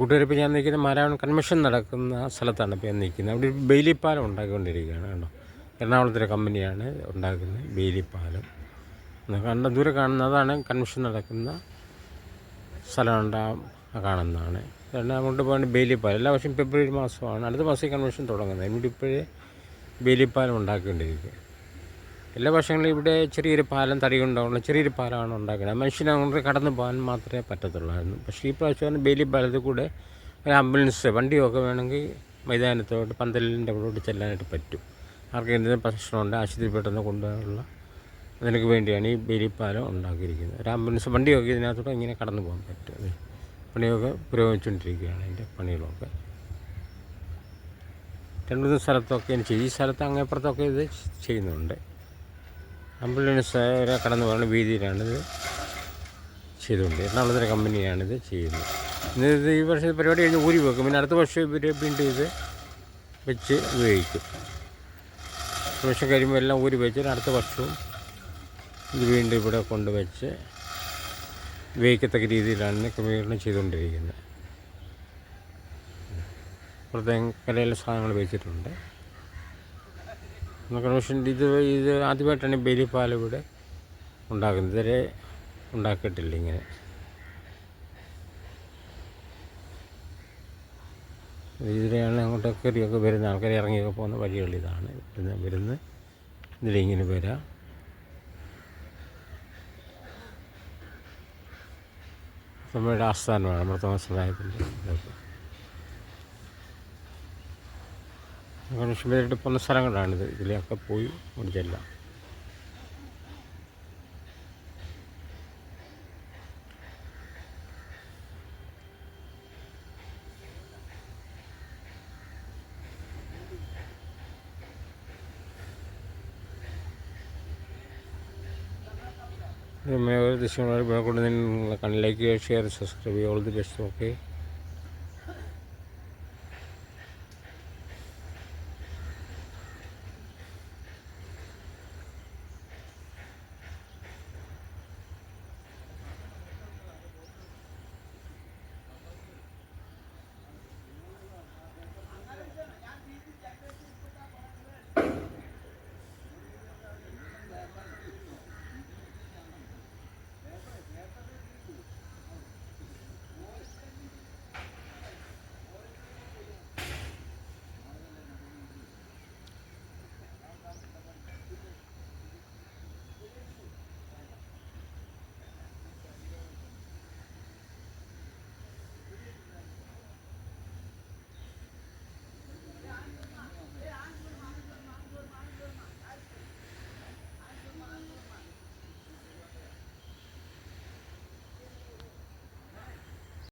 കൂട്ടുകാർ ഇപ്പോൾ ഞാൻ നിൽക്കുന്ന മാരാവൺ കൺവെൻഷൻ നടക്കുന്ന സ്ഥലത്താണ് ഇപ്പോൾ ഞാൻ നിൽക്കുന്നത്. അവിടെ ഒരു ബെയിലിപ്പാലം ഉണ്ടാക്കിക്കൊണ്ടിരിക്കുകയാണ് കേട്ടോ. എറണാകുളത്തിലെ കമ്പനിയാണ് ഉണ്ടാക്കുന്നത് ബെയിലിപ്പാലം. കണ്ട ദൂരെ കാണുന്നതാണ് കൺവെൻഷൻ നടക്കുന്ന സ്ഥലം ഉണ്ടാ കാണുന്നതാണ്. കാരണം അങ്ങോട്ട് പോകേണ്ട ബേലിപ്പാലം എല്ലാ വർഷവും ഫെബ്രുവരി മാസമാണ്. അടുത്ത മാസം കൺവെൻഷൻ തുടങ്ങുന്നത്. ഇവിടെ ഇപ്പോഴേ ബേലിപ്പാലം ഉണ്ടാക്കിക്കൊണ്ടിരിക്കുക എല്ലാ വർഷങ്ങളിലും ഇവിടെ ചെറിയൊരു പാലം തടി കൊണ്ടുള്ള ചെറിയൊരു പാലമാണ് ഉണ്ടാക്കുന്നത്. മനുഷ്യനെ അങ്ങോട്ട് കടന്നു പോകാൻ മാത്രമേ പറ്റത്തുള്ളായിരുന്നു പക്ഷേ ഈ പ്രാവശ്യം ബേലി പാലത്തിൽ കൂടെ ഒരു ആംബുലൻസ് വണ്ടിയൊക്കെ വേണമെങ്കിൽ മൈതാനത്തോട്ട് പന്തലിന്റെ അവിടോട്ട് ചെല്ലാനായിട്ട് പറ്റും. ആർക്കും എന്തെങ്കിലും പ്രശ്നമുണ്ട് ആശുപത്രി പെട്ടെന്ന് കൊണ്ടുപോകാനുള്ള അതിനൊക്കെ വേണ്ടിയാണ് ഈ ബേലിപ്പാലം ഉണ്ടാക്കിയിരിക്കുന്നത്. ഒരു ആംബുലൻസ് വണ്ടിയൊക്കെ ഇതിനകത്തോടെ ഇങ്ങനെ കടന്നു പോകാൻ പറ്റും. പണിയൊക്കെ പുരോഗമിച്ചുകൊണ്ടിരിക്കുകയാണ് അതിന്റെ പണികളൊക്കെ. രണ്ടു മൂന്ന് സ്ഥലത്തൊക്കെ ചെയ്യും. ഈ സ്ഥലത്ത് അങ്ങേപ്പുറത്തൊക്കെ ഇത് ചെയ്യുന്നുണ്ട്. ആംബുലൻസ് കടന്നു പോകുന്ന വീതിയിലാണിത് ചെയ്തുകൊണ്ട്. എറണാകുളത്തിലെ കമ്പനിയാണിത് ചെയ്യുന്നത്. ഇത് ഈ വർഷം പരിപാടി കഴിഞ്ഞ് ഊരി വെക്കും. പിന്നെ അടുത്ത വർഷം ഇവർ വീണ്ടും ഇത് വെച്ച് ഉപയോഗിക്കും. വർഷം കഴിയുമ്പോൾ എല്ലാം ഊരി വെച്ച് അടുത്ത വർഷവും ഇത് വീണ്ടും ഇവിടെ കൊണ്ടുവച്ച് ഉപയോഗിക്കത്തക്ക രീതിയിലാണ് ക്രമീകരണം ചെയ്തുകൊണ്ടിരിക്കുന്നത്. പ്രത്യേകം കലയിലെ സാധനങ്ങൾ വെച്ചിട്ടുണ്ട്. കൺവെൻഷൻ ഇത് ഇത് ആദ്യമായിട്ടാണ് ബലിപ്പാൽ ഇവിടെ ഉണ്ടാക്കുന്നത്. ഇതുവരെ ഉണ്ടാക്കിയിട്ടില്ല ഇങ്ങനെ. ഇതിലെയാണ് അങ്ങോട്ട് കയറിയൊക്കെ വരുന്ന ആൾക്കാർ ഇറങ്ങിയൊക്കെ പോകുന്ന വഴികൾ ഇതാണ് വരുന്ന വരുന്ന ഇതിലിങ്ങനെ വരാം. നമ്മുടെ ആസ്ഥാനമാണ് മൃതമ സമുദായത്തിന്റെ ഇതൊക്കെ മനുഷ്യരായിട്ട് പോകുന്ന സ്ഥലങ്ങളാണിത്. ഇതിലൊക്കെ പോയി ഓടിച്ചെല്ലാം. ദൃശ്യങ്ങൾ കൊണ്ട് നിങ്ങളെ കണ്ണിലേക്ക് share subscribe all the best. Okay.